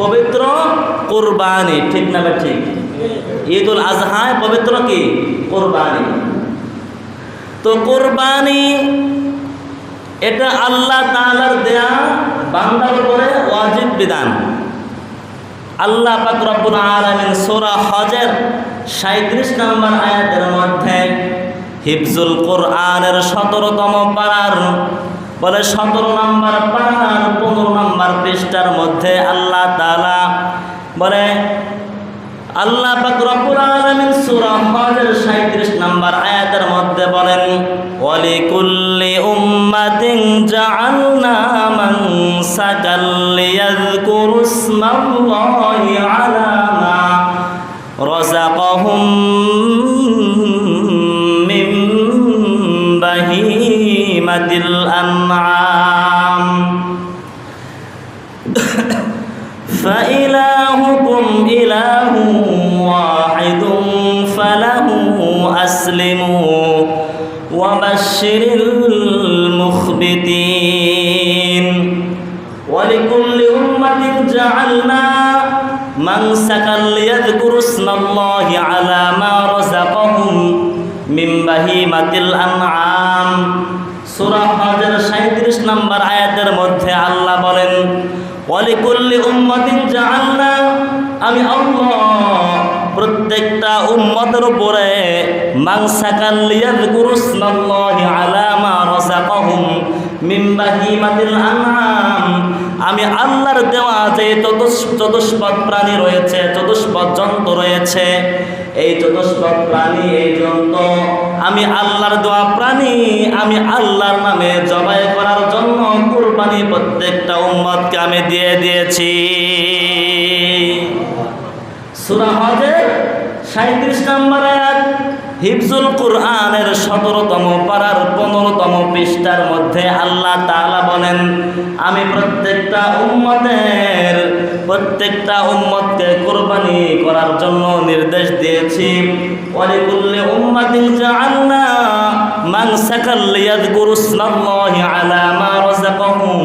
পবিত্র কোরবানি, ঠিক না ঠিক? ঈদ উল আজহায় পবিত্র কি? কোরবানি। তো কোরবানি, এটা আল্লাহ তাআলার দেয়া বান্দার উপরে ওয়াজিব বিধান। আল্লাহ পাক রব্বুল আলামিন সূরা হজের 37 নম্বর আয়াতের মধ্যে হিফজুল কোরআনের 17তম পারার বলে 17 নম্বর পারার 15 নম্বর পৃষ্ঠার মধ্যে আল্লাহ তালা বলে, আল্লাহ রব্বুল আলামিন সূরা হজের 37 নম্বর আয়াতের মধ্যে বলেন, ওয়ালিকুল্লি وبشر المخبتين ولكل أمة جعلنا منسكا ليذكروا اسم الله على ما رزقهم من بهيمة الأنعام সূরা হজের 37 নম্বর আয়াতের মধ্যে আল্লাহ বলেন ওয়ালিকুল্লি উম্মাতিন জাআলনা আমি আল্লাহ প্রত্যেকটা উম্মতের উপরে মাংসাকাল লিয়াযকুরু ইসমাল্লাহি আলা মা রাযাকাহুম মিন বাহিমাতিল আনআম। আমি আল্লাহর দেওয়া যে চতুষ্পদ প্রাণী রয়েছে, চতুষ্পদ জন্তু রয়েছে। এই চতুষ্পদ প্রাণী, এই জন্তু, আমি আল্লাহর দেওয়া প্রাণী, আমি আল্লাহর নামে জবাই করার জন্য কুরবানি প্রত্যেকটা উম্মতকে আমি দিয়ে দিয়েছি। সূরা হজের 37 নম্বর আয়াত হিফজুল কুরআনের সতেরোতম পাড়ার পনেরোতম পৃষ্ঠার মধ্যে আল্লাহ তালা বলেন, আমি প্রত্যেকটা উম্মতের, প্রত্যেকটা উম্মতকে কোরবানি করার জন্য নির্দেশ দিয়েছি। ওয়ালিকুল্লি উম্মাদিল জাআলনা মানসাকাল লিয়াযকুরু ইসমাল্লাহি আলা মা রাযাকাহুম।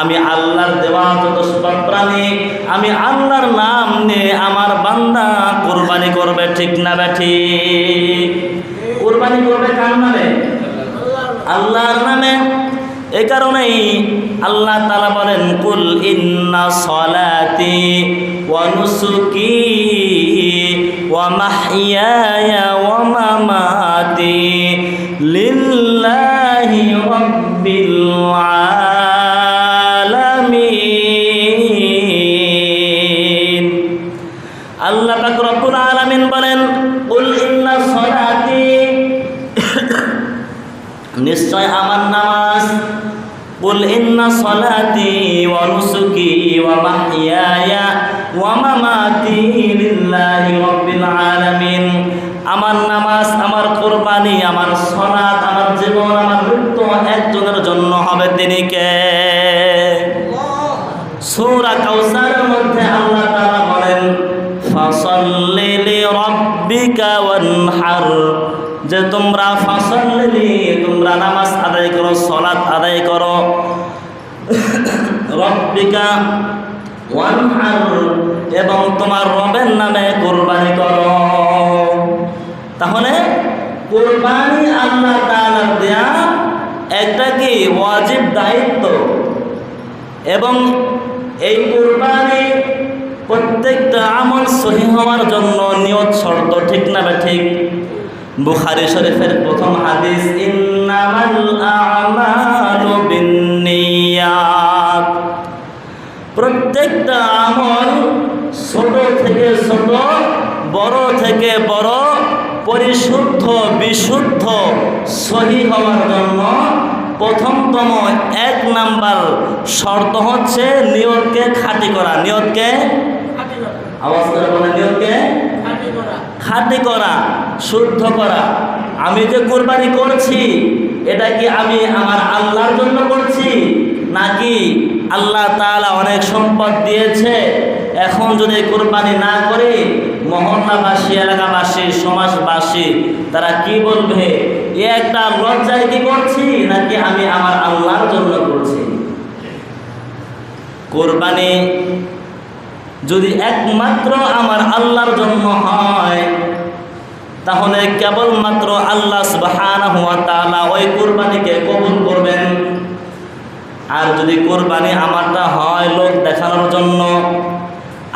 আমি আল্লাহর দেওয়া যত প্রাণী, আমি আল্লাহর নাম নিয়ে আমার বান্দা কোরবানি করবে, ঠিক না ব্যাঠি কোরবানি করবে কার নামে? আল্লাহর নামে। এ কারণেই আল্লাহ তালা বলেন, কুল ইন্না সলাতি ওয়া নুসুকি ওয়া মাহইয়ায়া ওয়া মামাতি। লিল্লাহি রাব্বিল আলামিন। আল্লাহ পাক রব্বুল আলামিন বলেন কুল ইন্না সলাতি। নিশ্চয় আমার নামাজ। কুল ইন্না সলাতি ওয়া নুসুকি ওয়া মাহইয়ায়া ওয়া মামাতি লিল্লাহি রাব্বিল আলামিন। আমার আমার কোরবানি আমার সলাত আমার জীবন, আমার মৃত্যু একজনের জন্য হবে তিনি কে? সূরা কাউসারের মধ্যে আল্লাহ তাআলা বলেন, ফাসাল্লি লিরাব্বিকা ওয়ানহার। যে তোমরা ফাসাল্লি তোমরা নামাজ আদায় করো সালাত আদায় করো। রব্বিকা ওয়ানহার এবং তোমার রবের নামে কুরবানি করো। তাহলে কুরবানি আল্লাহ তাআলার দেয়া একটা কি ওয়াজিব দায়িত্ব? এবং এই কোরবানি প্রত্যেকটা আমল সহি হওয়ার জন্য নিয়ত শর্ত ঠিক না বা ঠিক? বুখারি শরীফের প্রথম হাদিস প্রত্যেকটা আমল ছোট থেকে ছোট, বড় থেকে বড় পরিশুদ্ধ বিশুদ্ধ সহি হওয়ার জন্য প্রথমতম এক নাম্বার শর্ত হচ্ছে নিয়তকে খাঁটি করা। নিয়তকে? আওয়াজ করে বলে নিয়তকে? খাঁটি করা শুদ্ধ করা। আমি যে কোরবানি করছি এটা কি আমি আমার আল্লাহর জন্য করছি? নাকি আল্লাহ তাআলা অনেক সম্পদ দিয়েছে এখন যদি কোরবানি না করি মহল্লাবাসী, এলাকাবাসী, সমাজবাসী, তারা কি বলবে? এ একটা লজ্জায় কি করছি, নাকি আমি আমার আল্লাহর জন্য করছি? কোরবানি যদি একমাত্র আমার আল্লাহর জন্য হয়, তাহলে কেবলমাত্র আল্লাহ সুবহানাহু ওয়া তাআলা ওই কোরবানিকে কবুল করবেন। আর যদি কোরবানি আমারটা হয় লোক দেখানোর জন্য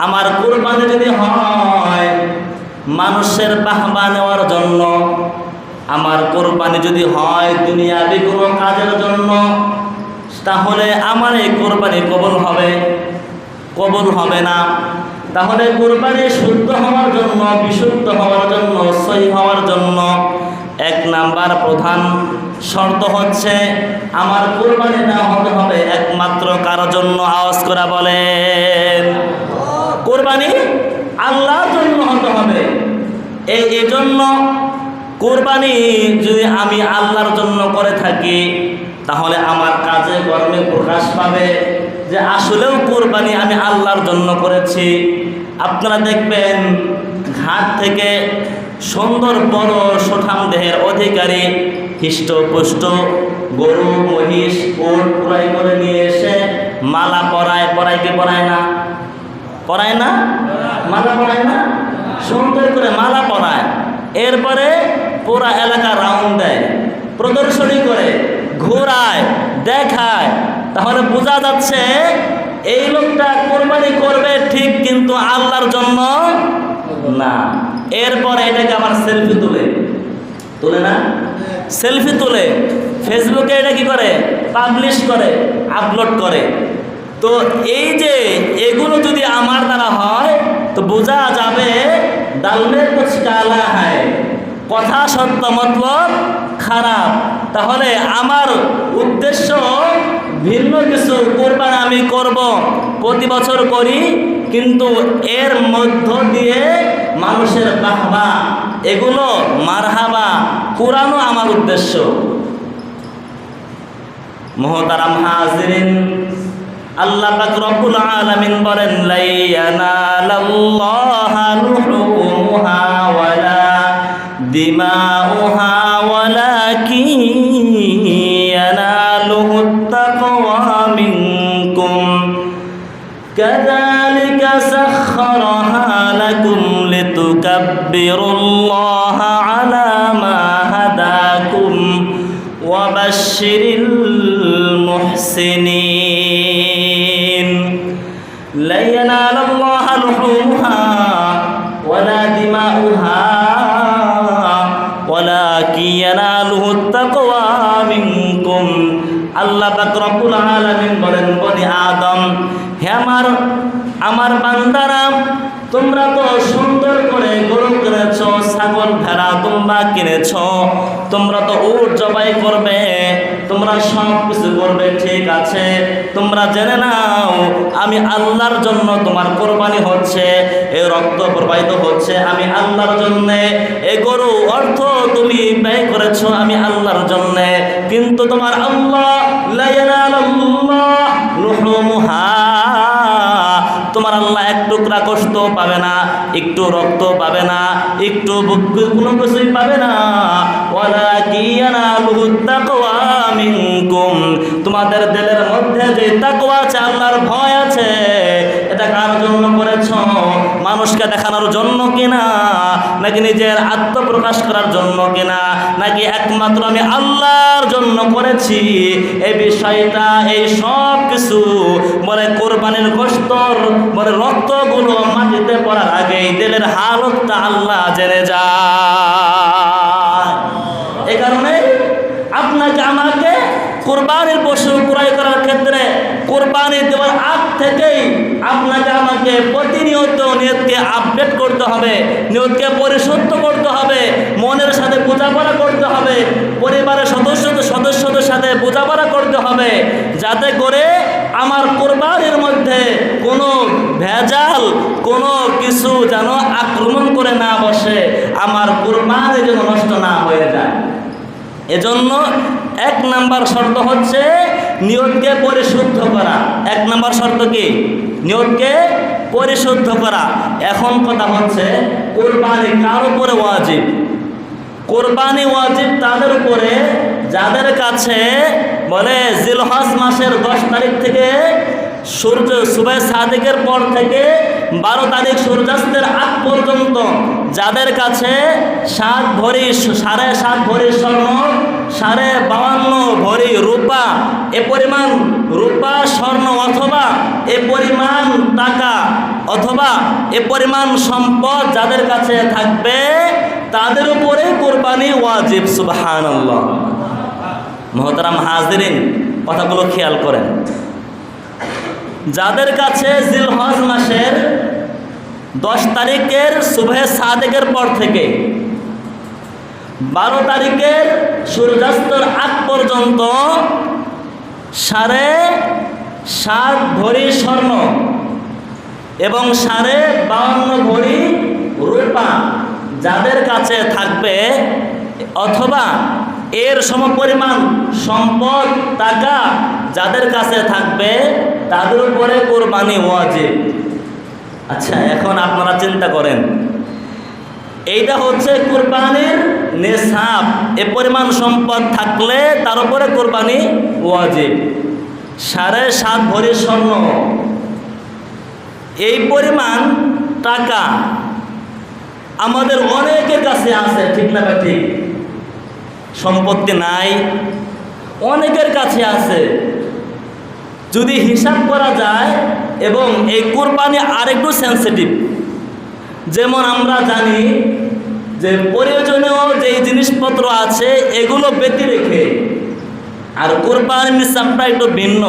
আমার কোরবানি যদি হয়, মানুষের বাহবা নেওয়ার জন্য, আমার কোরবানি যদি হয় দুনিয়াবি কোনো কাজের জন্য, তাহলে আমার এই কোরবানি কবল হবে? কবল হবে না। তাহলে কোরবানি শুদ্ধ হওয়ার জন্য, বিশুদ্ধ হওয়ার জন্য, সহি হওয়ার জন্য এক নাম্বার প্রধান শর্ত হচ্ছে, আমার কোরবানিটা হতে হবে একমাত্র কারোর জন্য। আওয়াজ করা বলেন। কোরবানি আল্লাহর জন্য হতে হবে। এই এজন্য কোরবানি যদি আমি আল্লাহর জন্য করে থাকি, তাহলে আমার কাজে কর্মে প্রকাশ পাবে যে আসলেও কোরবানি আমি আল্লাহর জন্য করেছি। আপনারা দেখবেন ঘাট থেকে সুন্দর বড় সুঠাম দেহের অধিকারী হৃষ্টপুষ্ট গরু, মহিষ, উট পুরাই করে নিয়ে এসে মালা পরায় পরায় কি পরায় না। পরায় না? মালা পরায় না? সুন্দর করে মালা পরায় এরপরে পুরা এলাকা রাউন্ড দেয়। প্রদর্শনী করে, ঘোরায়, দেখায়। তাহলে বোঝা যাচ্ছে এই লোকটা কোরবানি করবে ঠিক কিন্তু আল্লাহর জন্য না। এরপরে এটাকে আবার সেলফি তুলে। তুলে না? সেলফি তুলে। ফেসবুকে এটা কি করে? পাবলিশ করে আপলোড করে। তো এই যে এগুলো যদি আমার দ্বারা হয়, তো বোঝা যাবে ডালমের কুছ কালা হয়। কথা সত্য মতলব খারাপ। তাহলে আমার উদ্দেশ্য ভিন্ন কিছু কোরবান আমি করব, প্রতি বছর করি, কিন্তু এর মধ্য দিয়ে মানুষের বাহবা, এগুলো মারহাবা, কোরআনও আমার উদ্দেশ্য। মহতারাম হাজিরিন আল্লাহ পাক রব্বুল আলামিন বলেন লাইয়ানালাল্লাহাল হুকুমুহা ওয়ালা দিমাউহা ওয়ালাকিন ইয়ানালুহুত তাকওয়া মিনকুম। কাযালিকা সাখখারাহা লাকুম লিতুকাব্বিরুল্লাহা আলা মা হাদাকুম ওয়া মুহসিনিন। আল্লাহ রব্বুল আলামিন বলেন বনি আদম হে আমার আমার বান্দারা তোমরা তো ছাগল, ভেড়া তোমরা কিনেছ। তোমরা তো উট জবাই করবে, তোমরা সব কিছু করবে, ঠিক আছে। তোমরা জেনে নাও, আমি আল্লাহর জন্য তোমার কোরবানি হচ্ছে এ রক্ত প্রবাহিত হচ্ছে, আমি আল্লাহর জন্যে এ গরু, অর্থ তুমি ব্যয় করেছ আমি আল্লাহর জন্যে। কিন্তু তোমার আল্লাহ, লা ইয়ানালুল্লাহ লুহুমুহা তোমার আল্লাহ এক টুকরা কষ্ট পাবে না, একটু রক্ত পাবে না, একটু কোনো কিছুই পাবে না। ওয়ালা কিয়ানা তাকওয়া মিনকুম। তোমাদের দিলের মধ্যে যে তাকওয়া আছে, আল্লাহর ভয় আছে, এটা কার জন্য করেছ? মানুষকে দেখানোর জন্য কিনা নাকি নিজের আত্মপ্রকাশ করার জন্য কিনা, নাকি একমাত্র আমি আল্লাহর জন্য করেছি? এই বিষয়টা, এই সব কিছু বলে কোরবানির গোস্তর বলে রক্তগুলো মাটিতে পড়ার আগেই দিলের হালতটা আল্লাহ জেনে যায়। এ কারণে আপনাকে আমাকে কোরবানির পশু ক্রয় করার ক্ষেত্রে কোরবানি দেওয়ার আগ থেকেই আপনাকে আমাকে প্রতিনিয়ত নিয়তকে আপডেট করতে হবে। নিয়তকে পরিশুদ্ধ করতে হবে। মনের সাথে বোঝাপড়া করতে হবে। পরিবারের সদস্য সদস্যদের সাথে বোঝাপড়া করতে হবে। যাতে করে আমার কোরবানির মধ্যে কোনো ভেজাল, কোনো কিছু যেন আক্রমণ করে না বসে। আমার কোরবানি যেন নষ্ট না হয়ে যায়। এজন্য এক নাম্বার শর্ত হচ্ছে নিয়তকে পরিশুদ্ধ করা। এক নাম্বার শর্ত কি? নিয়তকে পরিশুদ্ধ করা। এখন কথা হচ্ছে, কোরবানি কার উপরে ওয়াজিব? কোরবানি ওয়াজিব তাদের উপরে, যাদের কাছে বলে জিলহজ মাসের দশ তারিখ থেকে সূর্য, সুবাই সাদিকের পর থেকে বারো তারিখ সূর্যাস্তের আগ পর্যন্ত যাদের কাছে সাত ভরি সাড়ে সাত ভরি স্বর্ণ, সাড়ে বাউান্ন ভরি রূপা, এ পরিমাণ রূপা, স্বর্ণ অথবা এ পরিমাণ টাকা অথবা এ পরিমাণ সম্পদ যাদের কাছে থাকবে, তাদের উপরে কোরবানি ওয়াজিব সুবাহান মহতারাম হাজরিন, কথাগুলো খেয়াল করেন। যাদের কাছে জিলহজ মাসের দশ তারিখের শুভে সাদেকের পর থেকে বারো তারিখের সূর্যাস্তর আগ পর্যন্ত সাড়ে সাত ভরি স্বর্ণ এবং সাড়ে বাউন্ন ভরি রূপা যাদের কাছে থাকবে অথবা এর সমপরিমাণ সম্পদ, টাকা যাদের কাছে থাকবে, তাদের উপরে কোরবানি ওয়াজিব। আচ্ছা এখন আপনারা চিন্তা করেন। এইটা হচ্ছে কোরবানির নেশাব এ পরিমাণ সম্পদ থাকলে তার উপরে কোরবানি ওয়াজিব। সাড়ে সাত ভরি স্বর্ণ। এই পরিমাণ টাকা আমাদের অনেকের কাছে আছে, ঠিক না ঠিক? সম্পত্তি নাই, অনেকের কাছে আছে। যদি হিসাব করা যায় এবং এই কোরবানি আরেকটু সেন্সিটিভ যেমন আমরা জানি যে প্রয়োজনীয় যেই জিনিসপত্র আছে, এগুলো ব্যতি রেখে, আর কোরবানির নিঃসাবটা একটু ভিন্ন।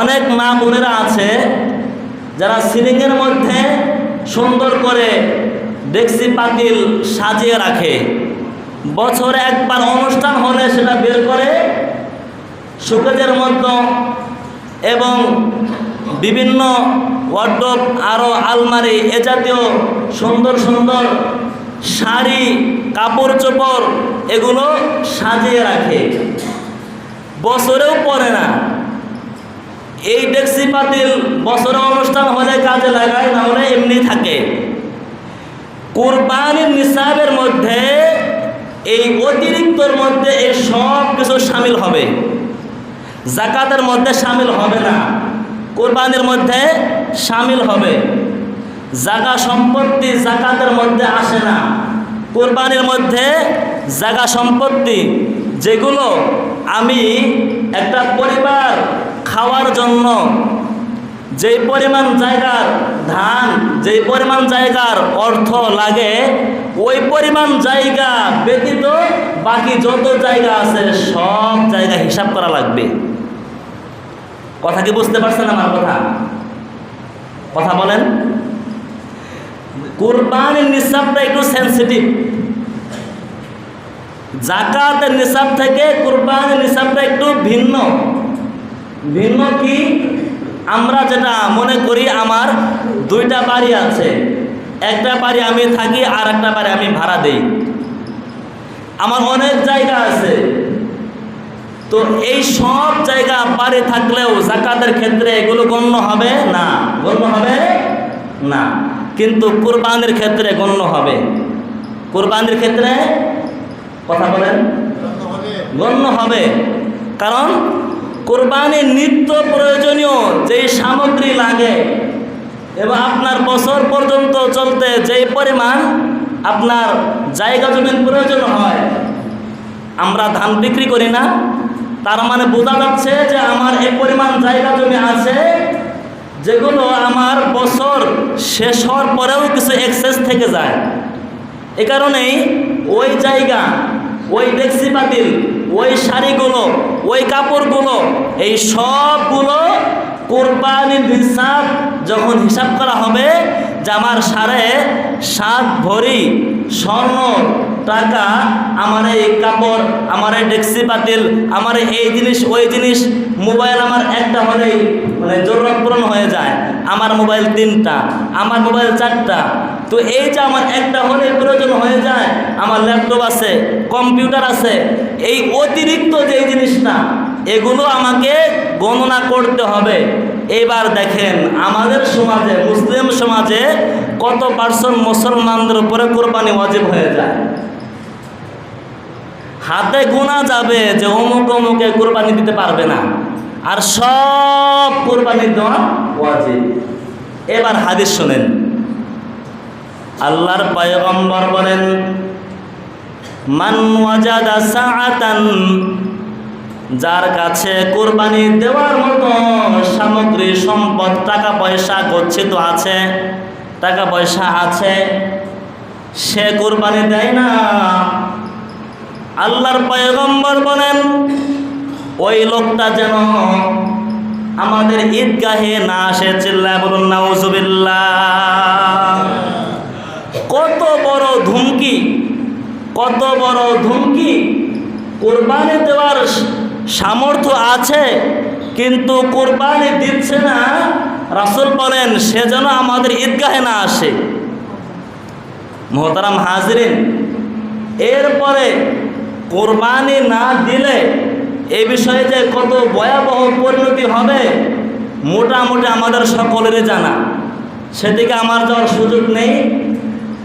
অনেক মা বোনেরা আছে যারা সিলিংয়ের মধ্যে সুন্দর করে ডেক্সি পাতিল সাজিয়ে রাখে, বছরে একবার অনুষ্ঠান হলে সেটা বের করে সুকেজের মধ্যে এবং বিভিন্ন ওয়ার্ডব আরও আলমারি, এ জাতীয় সুন্দর সুন্দর শাড়ি, কাপড় চোপড় এগুলো সাজিয়ে রাখে। বছরেও পরে না। এই ডেক্সি পাতিল বছরে অনুষ্ঠান হলে কাজে লাগায় না হলে এমনি থাকে। কোরবানির নিসাবের মধ্যে, এই অতিরিক্তর মধ্যে এই সব কিছু সামিল হবে। জাকাতের মধ্যে সামিল হবে না। কোরবানির মধ্যে সামিল হবে। জাগা সম্পত্তি জাকাতের মধ্যে আসে না। কোরবানির মধ্যে জাগা সম্পত্তি, যেগুলো আমি একটা জন্য যেই পরিমাণ জায়গার ধান, যেই পরিমাণ জায়গার অর্থ লাগে, ওই পরিমাণ জায়গা ব্যতীত বাকি যত জায়গা আছে সব জায়গা হিসাব করা লাগবে। কথা কি বুঝতে পারছেন আমার কথা? কথা বলেন। কোরবানির নিসাবটা একটু সেন্সিটিভ জাকাতের নিসাব থেকে কোরবানির নিসাবটা একটু ভিন্ন। ভিন্ন কি? আমরা যেটা মনে করি আমার দুইটা বাড়ি আছে। একটা বাড়ি আমি থাকি আর একটা বাড়ি আমি ভাড়া দেই। আমার অনেক জায়গা আছে। তো এই সব জায়গা বাড়ি থাকলেও জাকাতের ক্ষেত্রে এগুলো গণ্য হবে? না। গণ্য হবে? না। কিন্তু কোরবানির ক্ষেত্রে গণ্য হবে। কোরবানির ক্ষেত্রে কথা বলেন। গণ্য হবে। কারণ কোরবানির নিত্য প্রয়োজনীয় যেই সামগ্রী লাগে এবং আপনার বছর পর্যন্ত চলতে যেই পরিমাণ আপনার জায়গা জমির প্রয়োজন হয়, আমরা ধান বিক্রি করি না। তার মানে বোঝা যাচ্ছে যে আমার এই পরিমাণ জায়গা জমি আছে, যেগুলো আমার বছর শেষ হওয়ার পরেও কিছু এক্সেস থেকে যায়। এ কারণেই ওই জায়গা, ওই ডেক্সি পাতিল ওই শাড়িগুলো, ওই কাপড়গুলো, এই সবগুলো কোরবানির হিসাব যখন হিসাব করা হবে যে আমার সাড়ে সাত ভরি স্বর্ণ টাকা, আমার এই কাপড়, আমার এই ডেক্সি পাতিল, আমার এই জিনিস, ওই জিনিস, মোবাইল আমার একটা হলেই মানে জরুরত পূরণ হয়ে যায়। আমার মোবাইল তিনটা, আমার মোবাইল চারটা। তো এই যে আমার একটা হলে প্রয়োজন হয়ে যায়, আমার ল্যাপটপ আছে, কম্পিউটার আছে, এই অতিরিক্ত যে জিনিসটা, এগুলো আমাকে গণনা করতে হবে। এবার দেখেন, আমাদের সমাজে, মুসলিম সমাজে কত পার্সেন্ট মুসলমানদের উপরে কোরবানি ওয়াজিব হয়ে যায়। হাতে গোনা যাবে যে অমুক অমুকে কোরবানি দিতে পারবে না। আর সব কোরবানি দেওয়া ওয়াজিব। এবার হাদিস শোনেন। আল্লাহর পয়গম্বর বলেন, মান ওয়াজাদা সাআতান যার কাছে কোরবানি দেওয়ার মতো সামগ্রী, সম্পদ, টাকা পয়সা গচ্ছিত আছে, টাকা পয়সা আছে, সে কোরবানি দেয় না। আল্লাহর পয়গম্বর বলেন, ওই লোকটা যেন আমাদের ঈদগাহে না আসে চিল্লা বলুন, নাউজুবিল্লাহ। কত বড় ধুমকি, কত বড় ধুমকি। কোরবানি দেওয়ার সামর্থ্য আছে, কিন্তু কোরবানি দিচ্ছে না। রাসুল বলেন, সে যেন আমাদের ঈদগাহে না আসে। মোহতারাম হাজরিন, এরপরে কোরবানি না দিলে এই বিষয়ে যে কত ভয়াবহ পরিণতি হবে, মোটামুটি আমাদের সকলেরই জানা। সেদিকে আমার যাওয়ার সুযোগ নেই।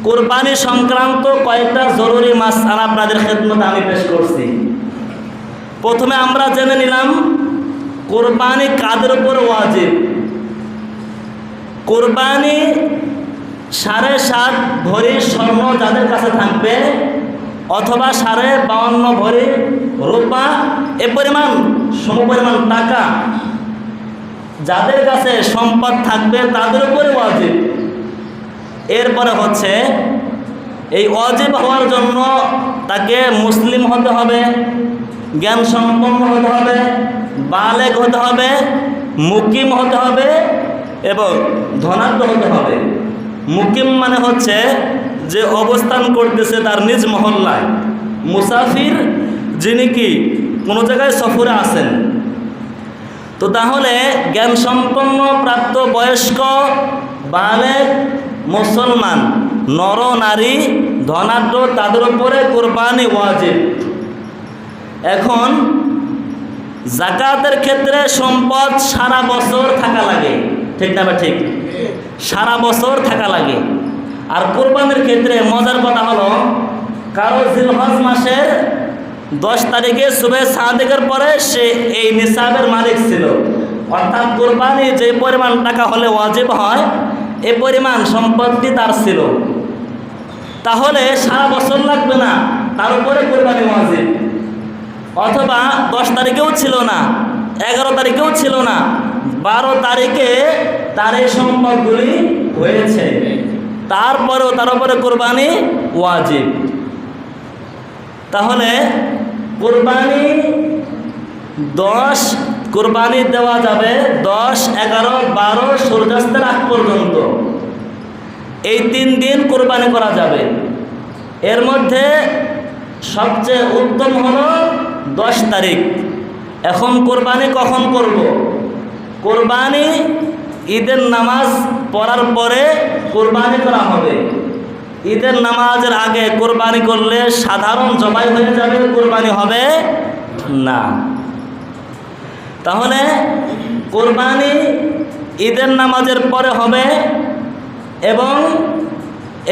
কোরবানি সংক্রান্ত কয়েকটা জরুরি মাস আপনাদের খেদমত আমি পেশ করছি। প্রথমে আমরা জেনে নিলাম, কোরবানি কাদের উপর ওয়াজিব? কোরবানি সাড়ে সাত ভরি স্বর্ণ যাদের কাছে থাকবে অথবা সাড়ে বাউন্ন ভরি রূপা, এ পরিমাণ সমপরিমাণ টাকা যাদের কাছে সম্পদ থাকবে তাদের উপরে অজীব এরপরে হচ্ছে, এই অজীব হওয়ার জন্য তাকে মুসলিম হতে হবে জ্ঞান সম্পন্ন হতে হবে, বালেগ হতে হবে, মুকিম হতে হবে এবং ধনাঢ্য হতে হবে। মুকিম মানে হচ্ছে যে অবস্থান করতেছে তার নিজ মহল্লায়। মুসাফির যিনি কি কোনো জায়গায় সফরে আসেন তো তাহলে জ্ঞান সম্পন্ন প্রাপ্ত বয়স্ক, বালেক, মুসলমান, নর, নারী, ধনাঢ্য, তাদের উপরে কোরবানি ওয়াজিব। এখন জাকাতের ক্ষেত্রে সম্পদ সারা বছর থাকা লাগে। ঠিক না ঠিক? সারা বছর থাকা লাগে। আর কোরবানির ক্ষেত্রে মজার কথা হলো কারও জিলহজ মাসের দশ তারিখে শুভে সাদেকের পরে সে এই নিসাবের মালিক ছিল। অর্থাৎ কোরবানি যে পরিমাণ টাকা হলে ওয়াজিব হয়, এ পরিমাণ সম্পত্তি তার ছিল। তাহলে সারা বছর লাগবে না, তার উপরে কোরবানি ওয়াজিব। অথবা দশ তারিখেও ছিল না, এগারো তারিখেও ছিল না, বারো তারিখে তার এই সম্পদগুলি হয়েছে। তারপরেও তার উপরে কোরবানি ওয়াজিব। তাহলে কোরবানি দশ, কোরবানি দেওয়া যাবে দশ, এগারো, বারো সূর্যাস্তের আগ পর্যন্ত। এই তিন দিন কোরবানি করা যাবে। এর মধ্যে সবচেয়ে উত্তম হলো দশ তারিখ। এখন কোরবানি কখন করব? কোরবানি ঈদের নামাজ পড়ার পরে কোরবানি করা হবে। ঈদের নামাজের আগে কোরবানি করলে সাধারণ জবাই হয়ে যাবে, কোরবানি হবে না। তাহলে কোরবানি ঈদের নামাজের পরে হবে এবং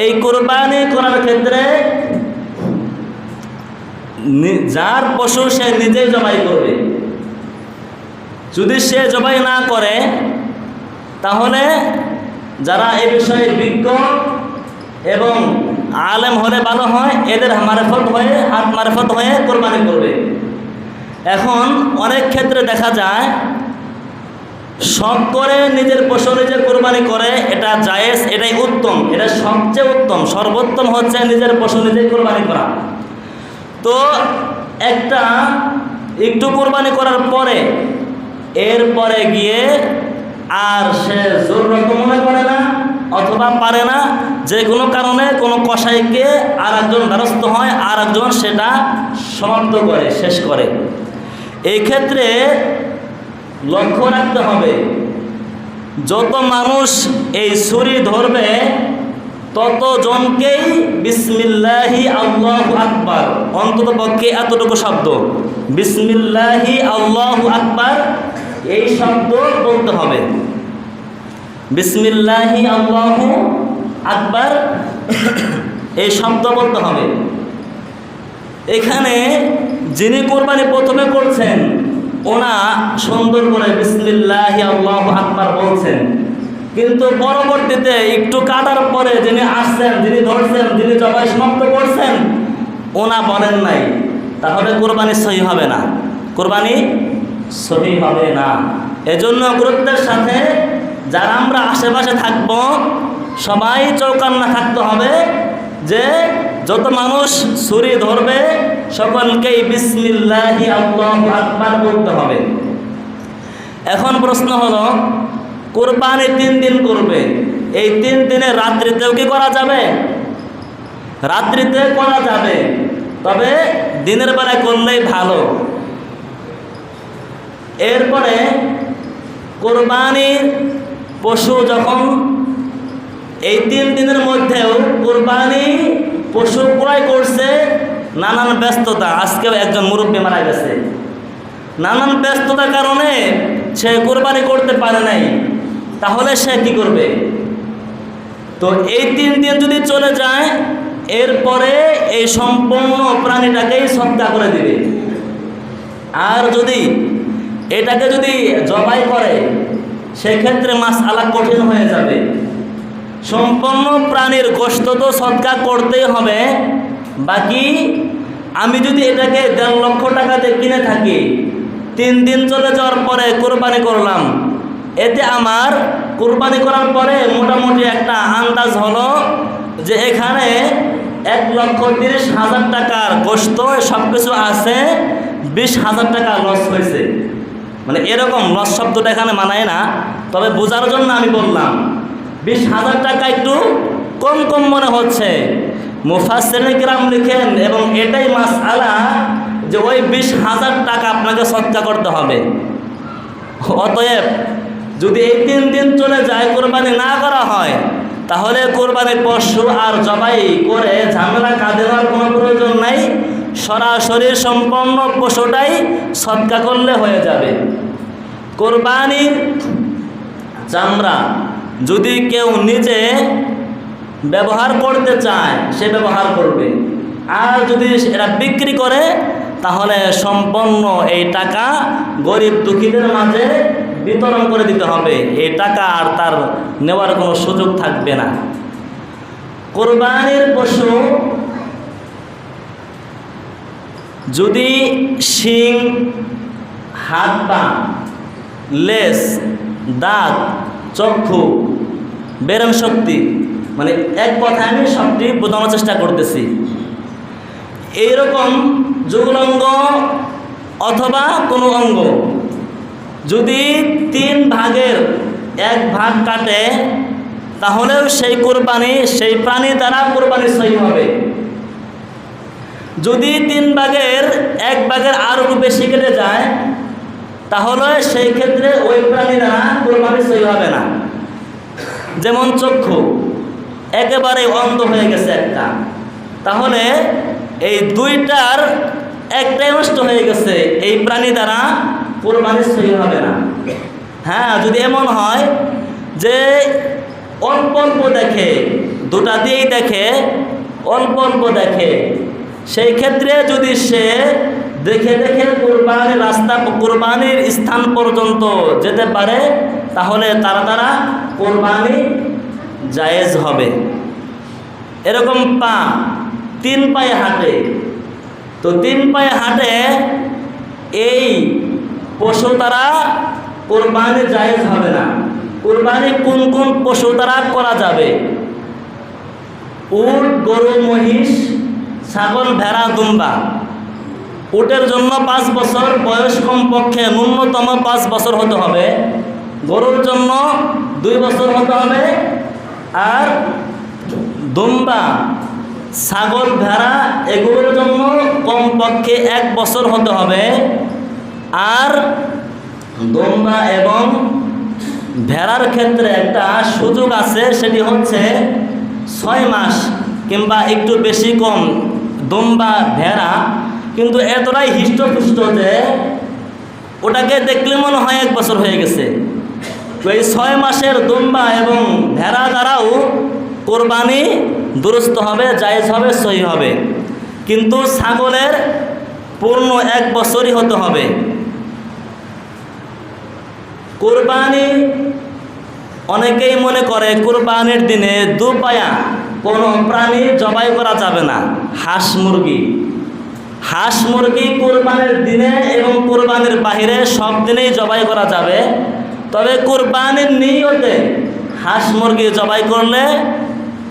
এই কোরবানি করার ক্ষেত্রে যার পশু সে নিজেই জবাই করবে। যদি সে জবাই না করে তাহলে যারা এ বিষয়ে বিজ্ঞ এবং আলেম হলে ভালো হয়, এদের মারেফত হয়ে, হাত মারেফত হয়ে কোরবানি করবে। এখন অনেক ক্ষেত্রে দেখা যায়, শখ করে নিজের পশু নিজে কোরবানি করে, এটা জায়েজ, এটাই উত্তম, এটা সবচেয়ে উত্তম, সর্বোত্তম হচ্ছে নিজের পশু নিজে কোরবানি করা। তো একটা, একটু কোরবানি করার পরে, এরপরে গিয়ে আর সে জরুরত মনে করে না, অথবা পারে না, যে কোনো কারণে কোনো কসাইকে আর একজন দ্বারস্থ হয় আর একজন সেটা সমাপ্ত করে, শেষ করে। এই ক্ষেত্রে লক্ষ্য রাখতে হবে, যত মানুষ এই ছুরি ধরবে, ততজনকেই বিসমিল্লাহি আল্লাহ আকবার অন্তত পক্ষে এতটুকু শব্দ, বিসমিল্লাহি আল্লাহ আকবার এই শব্দ বলতে হবে। বিসমিল্লাহি আল্লাহ আকবার, এই শব্দ বলতে হবে। এখানে যিনি কোরবানি প্রথমে করছেন, ওনা সুন্দর করে বিসমিল্লাহি আল্লাহ আকবার বলছেন। কিন্তু পরবর্তীতে একটু কাটার পরে যিনি আসছেন, যিনি ধরছেন, যিনি জবাই সমাপ্ত করছেন, ওনা বলেন নাই। তাহলে কোরবানি সহি হবে না। কোরবানি সহি হবে না। এজন্য গুরুত্বের সাথে যারা আমরা আশেপাশে থাকব, সবাই চৌকান্না থাকতে হবে যে যত মানুষ ছুরি ধরবে, সকলকেই বিসমিল্লাহি আল্লাহু আকবার বলতে হবে। এখন প্রশ্ন হলো, কোরবানি তিন দিন করবে, এই তিন দিনে রাত্রিতেও কি করা যাবে? রাত্রিতে করা যাবে, তবে দিনের বেলায় করলেই ভালো। এরপরে কোরবানির পশু যখন এই তিন দিনের মধ্যেও কোরবানি পশু ক্রয় করছে, নানান ব্যস্ততা। আজকেও একজন মুরব্বী মারা গেছে। নানান ব্যস্ততার কারণে সে কোরবানি করতে পারে নাই। তাহলে সে কি করবে? তো এই তিন দিন যদি চলে যায়, এরপরে এই সম্পূর্ণ প্রাণীটাকেই সত্তা করে দিবে। আর যদি এটাকে যদি জবাই করে, সেক্ষেত্রে মাছ আলা কঠিন হয়ে যাবে। সম্পূর্ণ প্রাণীর গোস্ত তো সৎকা করতেই হবে। বাকি আমি যদি এটাকে দেড় লক্ষ টাকাতে কিনে থাকি, তিন দিন চলে যাওয়ার পরে কোরবানি করলাম। এতে আমার কোরবানি করার পরে মোটামুটি একটা আন্দাজ হলো যে এখানে এক লক্ষ তিরিশ হাজার টাকার গোস্ত সব কিছু আছে, বিশ হাজার টাকা লস হয়েছে। মানে এরকম লস শব্দটা এখানে মানায় না। তবে বোঝার জন্য আমি বললাম, বিশ হাজার টাকা একটু কম কম মনে হচ্ছে। মুফাসের গ্রাম লিখেন এবং এটাই মাস আলা যে ওই বিশ হাজার টাকা আপনাকে সৎকা করতে হবে। অতএব যদি এই তিন দিন চলে যায় কোরবানি না করা হয়, তাহলে কোরবানির পশু আর জবাই করে ঝামেলা কাঁদে কোনো প্রয়োজন নাই। সরাসরি সম্পন্ন পশুটাই সৎকা করলে হয়ে যাবে। কোরবানির চামড়া যদি কেউ নিজে ব্যবহার করতে চায়, সে ব্যবহার করবে। আর যদি এরা বিক্রি করে, তাহলে সম্পন্ন এই টাকা গরিব দুঃখীদের মাঝে বিতরণ করে দিতে হবে। এই টাকা আর তার নেওয়ার কোনো সুযোগ থাকবে না। কোরবানির পশু যদি শিং, হাত পা লেস দাঁত, চক্ষু বেরম শক্তি মানে এক কথায় আমি সবটি বোঝানোর চেষ্টা করতেছি। এইরকম যুগলঙ্গ অথবা কোনো অঙ্গ যদি তিন ভাগের এক ভাগ কাটে, তাহলেও সেই কোরবানি, সেই প্রাণী দ্বারা কোরবানি সহি হবে। যদি তিন ভাগের এক ভাগের আরও বেশি কেটে যায়, তাহলে সেই ক্ষেত্রে ওই প্রাণী দ্বারা কোরবানি সহি হবে না। যেমন চক্ষু, একেবারে অন্ধ হয়ে গেছে একটা। তাহলে এই দুইটার একটাই নষ্ট হয়ে গেছে, এই প্রাণী দ্বারা কোরবানি সহি হবে না। হ্যাঁ যদি এমন হয় যে অল্প অল্প দেখে, দুটা দিয়েই দেখে, অল্প অল্প দেখে সেই ক্ষেত্রে যদি সে দেখে দেখে কোরবানির রাস্তা, কোরবানির স্থান পর্যন্ত যেতে পারে, তাহলে তারা তারা কোরবানি জায়েজ হবে। এরকম পা তিন পায়ে হাঁটে। তো তিন পায়ে হাঁটে এই পশু দ্বারা কোরবানি জায়েজ হবে না। কোরবানি কোন কোন পশু দ্বারা করা যাবে? উট, গরু, মহিষ ছাগল, ভেড়া, দুম্বা। উটের জন্য পাঁচ বছর, বয়স কমপক্ষে ন্যূনতম পাঁচ বছর হতে হবে। গরুর জন্য দুই বছর হতে হবে। আর দুম্বা, ছাগল, ভেড়া এগুলোর জন্য কমপক্ষে এক বছর হতে হবে। আর দুম্বা এবং ভেড়ার ক্ষেত্রে একটা সুযোগ আছে, সেটি হচ্ছে ছয় মাস কিংবা একটু বেশি কম। দুম্বা ভেড়া, কিন্তু এতটাই হৃষ্টপুষ্ট যে ওটাকে দেখলে মনে হয় এক বছর হয়ে গেছে। তো এই ছয় মাসের দুম্বা এবং ভেড়া দ্বারাও কোরবানি দুরস্ত হবে, জায়েজ হবে, সহি হবে। কিন্তু ছাগলের পূর্ণ এক বছরই হতে হবে। কোরবানি অনেকেই মনে করে, কোরবানির দিনে দুপায়া কোনো প্রাণী জবাই করা যাবে না। হাঁস মুরগি। হাঁস মুরগি কোরবানির দিনে এবং কোরবানির বাহিরে সব দিনেই জবাই করা যাবে। তবে কোরবানির নিয়তে হাঁস মুরগি জবাই করলে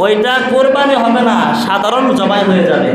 ওইটা কোরবানি হবে না, সাধারণ জবাই হয়ে যাবে।